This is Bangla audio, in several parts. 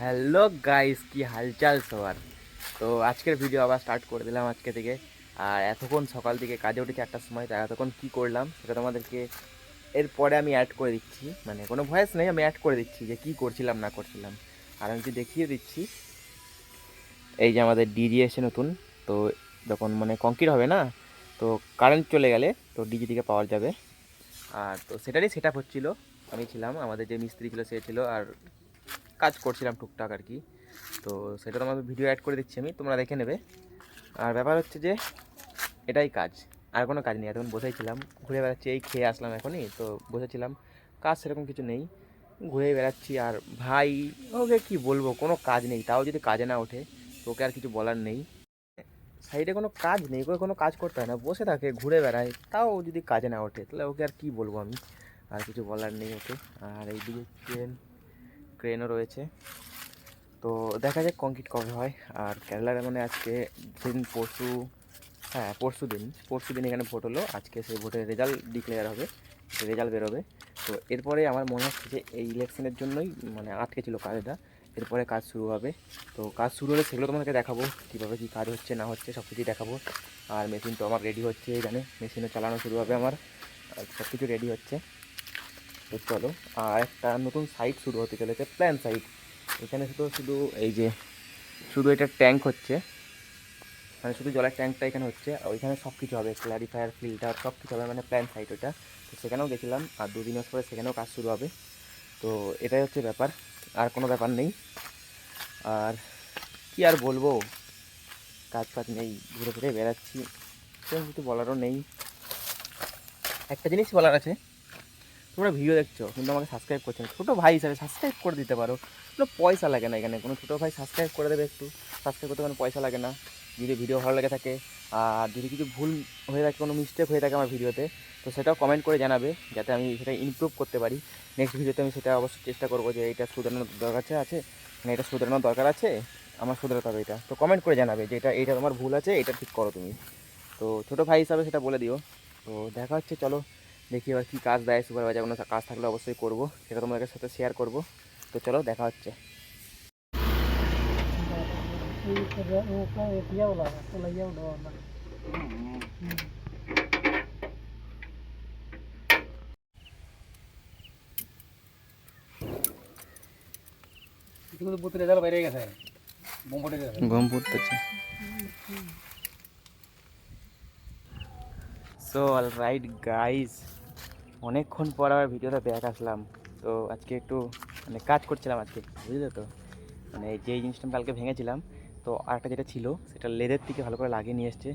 হ্যালো গাইস, কি হালচাল সবার। তো আজকের ভিডিও আবার স্টার্ট করে দিলাম আজকে থেকে। আর এতক্ষণ সকাল থেকে কাজে উঠেছি একটার সময়, তাই এতক্ষণ কী করলাম সেটা তোমাদেরকে এরপরে আমি অ্যাড করে দিচ্ছি। মানে কোনো ভয়েস নেই, আমি অ্যাড করে দিচ্ছি যে কী করছিলাম, না করছিলাম। আর আমি দেখিয়ে দিচ্ছি। এই যে আমাদের ডিজি এসে নতুন, তো যখন মানে কংক্রিট হবে না, তো কারেন্ট চলে গেলে তো ডিজি থেকে পাওয়া যাবে। আর তো সেটারই সেট আপ হচ্ছিল। আমি ছিলাম, আমাদের যে মিস্ত্রি ছিল সে ছিল, আর কাজ করছিলাম টুকটাক আর কি। তো সেটা তোমাদের ভিডিও অ্যাড করে দিচ্ছি আমি, তোমরা দেখে নেবে। আর ব্যাপার হচ্ছে যে, এটাই কাজ। আর কোনো কাজ নেই, এতক্ষণ বসেছিলাম, ঘুরে বেড়াচ্ছি, এই খেয়ে আসলাম এখনই, তো বসেছিলাম। কাজ সেরকম কিছু নেই, ঘুরে বেড়াচ্ছি। আর ভাই, ওকে কি বলব, কোনো কাজ নেই, তাও যদি কাজে না ওঠে, তো ওকে আর কিছু বলার নেই। সাইডে কোনো কাজ নেই, ওকে কোনো কাজ করতে হয় না, বসে থাকে, ঘুরে বেড়ায়, তাও যদি কাজে না ওঠে, তাহলে ওকে আর কি বলব আমি? আর কিছু বলার নেই ওকে। আর এইদিকে ক্রেন ক্রেনও রয়েছে। তো দেখা যাক কংক্রিট কবে হয়। আর কেরালার মানে আজকে সেদিন পরশু হ্যাঁ পরশু দিন পরশু দিন এখানে ভোট হলো। আজকে সেই ভোটের রেজাল্ট ডিক্লেয়ার হবে রেজাল্ট বেরোবে। তো এরপরে আমার মনে হচ্ছে যে এই ইলেকশনের জন্যই মানে আটকে ছিল কাজটা। এরপরে কাজ শুরু হবে। তো কাজ শুরু হলে সেগুলো তোমাদেরকে দেখাবো, কীভাবে কী কাজ হচ্ছে, না হচ্ছে সব কিছুই দেখাবো। আর মেশিন তো আমার রেডি হচ্ছে এখানে। মেশিনও চালানো শুরু হবে আমার। সব কিছু রেডি হচ্ছে। তো চলো, আর একটা নতুন সাইট শুরু হতে চলেছে প্ল্যান সাইট এখানে শুধু শুধু এই যে, শুধু এটা ট্যাঙ্ক হচ্ছে। মানে শুধু জলের ট্যাঙ্কটা এখানে হচ্ছে, আর ওইখানে সব কিছু হবে ক্ল্যারিফায়ার ফিল্টার সব কিছু হবে মানে প্ল্যান সাইট ওটা তো সেখানেও গেছিলাম, আর দুদিন মাস পরে সেখানেও কাজ শুরু হবে। তো এটাই হচ্ছে ব্যাপার, আর কোনো ব্যাপার নেই। আর কি আর বলব? কাজ ফাজ নেই, ঘুরে ফিরে বেড়াচ্ছি। সেরকম কিছু বলারও নেই। একটা জিনিস বলার আছে তোমরা ভিডিও দেখছ, কিন্তু আমাকে সাবস্ক্রাইব করছ না। ছোটো ভাই হিসাবে সাবস্ক্রাইব করে দিতে পারো। কোনো পয়সা লাগে না এখানে। কোনো ছোটো ভাই সাবস্ক্রাইব করে দেবে একটু। সাবস্ক্রাইব করতে কোনো পয়সা লাগে না। যদি ভিডিও ভালো লেগে থাকে, আর যদি কিছু ভুল হয়ে থাকে, কোনো মিস্টেক হয়ে থাকে আমার ভিডিওতে তো সেটাও কমেন্ট করে জানাবে, যাতে আমি সেটা ইমপ্রুভ করতে পারি। নেক্সট ভিডিওতে আমি সেটা অবশ্যই চেষ্টা করব যে এটা শুধরানোর দরকার আছে মানে এটা শুধরানোর দরকার আছে, আমার শুধরাতে হবে এটা। তো কমেন্ট করে জানাবে যে এটা, এইটা তোমার ভুল আছে এটা ঠিক করো তুমি। তো ছোটো ভাই হিসাবে সেটা বলে দিও। তো দেখা হচ্ছে, চলো। দেখি এবার কী কাজ দেয় সুপারভাইজার কোনো কাজ থাকলে অবশ্যই করব সেটা তোমাদের সাথে শেয়ার করব। তো চলো দেখা হচ্ছে। বাইরে গেছে। গম পড়তেছে। সো অল রাইট গাইজ অনেকক্ষণ পর আবার ভিডিওটা ব্যাক আসলাম। তো আজকে একটু মানে কাজ করছিলাম আজকে, বুঝলে তো? মানে যেই জিনিসটা আমি কালকে ভেঙেছিলাম, তো আরেকটা যেটা ছিল, সেটা লেদের থেকে ভালো করে লাগিয়ে নিয়ে এসছে।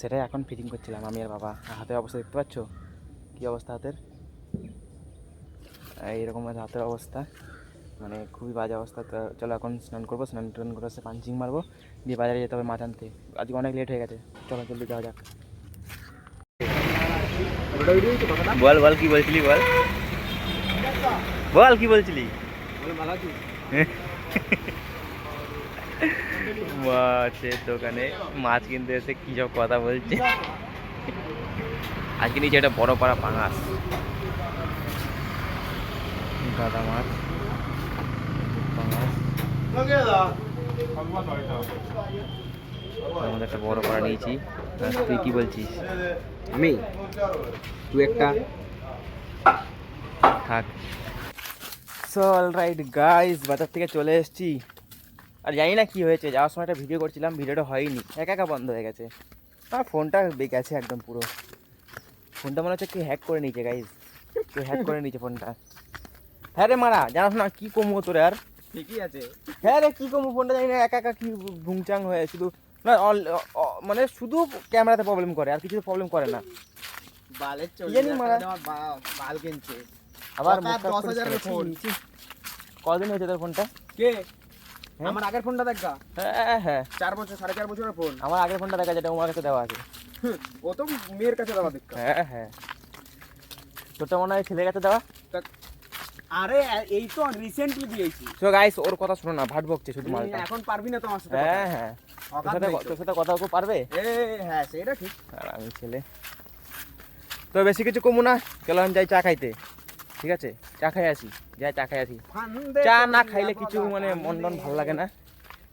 সেটাই এখন ফিটিং করছিলাম আমি আর বাবা। হাতের অবস্থা দেখতে পাচ্ছ? কী অবস্থা হাতের? এইরকম হাতের অবস্থা। মানে খুবই বাজে অবস্থা। তো চলো এখন স্নান করব স্নান টান করে পাঞ্চিং মারবো। দিয়ে বাজারে যেতে হবে মাছ আনতে। আজকে অনেক লেট হয়ে গেছে। চলো জলদি যাওয়া যাক। বল বল কি বলছিলি বল? বল কি বলছিলি? মাছের দোকানে মাছ কিনতে এসে কি সব কথা বলছে? আজকে নিচে একটা বড় পাড়া পাঙাশ। দাদা মাছ। পাঙাশ। আমাদের একটা বড় পাড়া নিয়েছি। তুই কি বলছিস? আমি? তুই একটা? থাক। সো অল রাইট গাইস বাজার থেকে চলে এসেছি। আর জানি না কি হয়েছে যাওয়ার সময় একটা ভিডিও করছিলাম ভিডিওটা হয়নি। একা একা বন্ধ হয়ে গেছে। আমার ফোনটা গেছে একদম পুরো। ফোনটা মনে হচ্ছে কেউ হ্যাক করে নিয়েছে গাইস কেউ হ্যাক করে নিয়েছে ফোনটা হ্যাঁ রে মারা জানাস না কী কমবো তোরে আর? ঠিকই আছে। হ্যাঁ রে কী কমবো ফোনটা জানি না একা একা কি ভুংচাং হয়ে শুধু না মানে শুধু ক্যামেরাতে প্রবলেম করে আর কিছু প্রবলেম করে না। বালের বাল কিনছে। আবার দশ ফোন। কদিন হয়েছে তোর ফোনটা কে? হ্যাঁ? আমার আগের ফোনটা দেখা হ্যাঁ হ্যাঁ। চার বছর সাড়ে চার বছরের ফোন আমার আগের ফোনটা দেখা যেটা আমার কাছে দেওয়া আছে। ও তো মেয়ের কাছে দেওয়া দেখা হ্যাঁ হ্যাঁ। তোরটা মনে হয় ছেলের কাছে দেওয়া? আরে এই তো রিসেন্টলি দিয়েছি। সো গাইস ওর কথা শোনো না ভাট বকছে শুধু মালটা। এখন পারবি না তোমার সাথে হ্যাঁ হ্যাঁ। তোর সাথে কথা কেউ পারবে? হ্যাঁ সেটা ঠিক। আর আমি ছেলে। তো বেশি কিছু কমু না। চলো আমি যাই চা খাইতে। ঠিক আছে? চা খাই আসি। যাই চা খাই আসি। চা না খাইলে কিছু মানে মন টন ভালো লাগে না।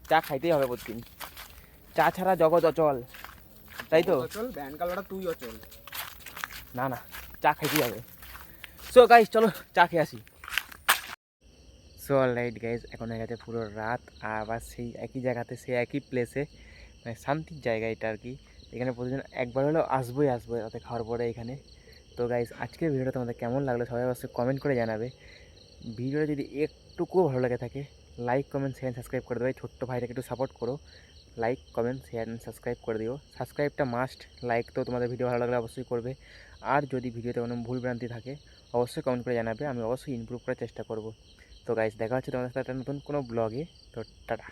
চা খাইতেই হবে প্রতিদিন। চা ছাড়া জগৎ অচল। তাই তো? চল ব্যান্ড কালারটা তুই অচল। না না। চা খাইতেই হবে। সো গাইস চলো চা খেয়ে আসি। সো অলরাইট গাইজ এখন হয়ে গেছে পুরো রাত, আবার সেই একই জায়গাতে, সেই একই প্লেসে মানে শান্তির জায়গা এটা আর কি। এখানে প্রতিদিন একবার হলেও আসবোই আসব রাতে খাওয়ার পরে এখানে। তো গাইজ আজকের ভিডিওটা তোমাদের কেমন লাগল সবাই অবশ্যই কমেন্ট করে জানাবে। ভিডিওটা যদি একটুকুও ভালো লাগে থাকে লাইক কমেন্ট শেয়ার সাবস্ক্রাইব করে দেবে ছোট্ট ভাইটাকে একটু সাপোর্ট করো। Like comment share and subscribe করে দিও। সাবস্ক্রাইবটা মাস্ট লাইক তো তোমাদের ভিডিও ভালো লাগলে অবশ্যই করবে। আর যদি ভিডিওতে কোনো ভুল ভ্রান্তি থাকে, অবশ্যই কমেন্ট করে জানাবে। আমি অবশ্যই ইমপ্রুভ করার চেষ্টা করব। তো গাইজ দেখা হচ্ছে তোমাদের সাথে একটা নতুন কোনো ব্লগে তো টাটা।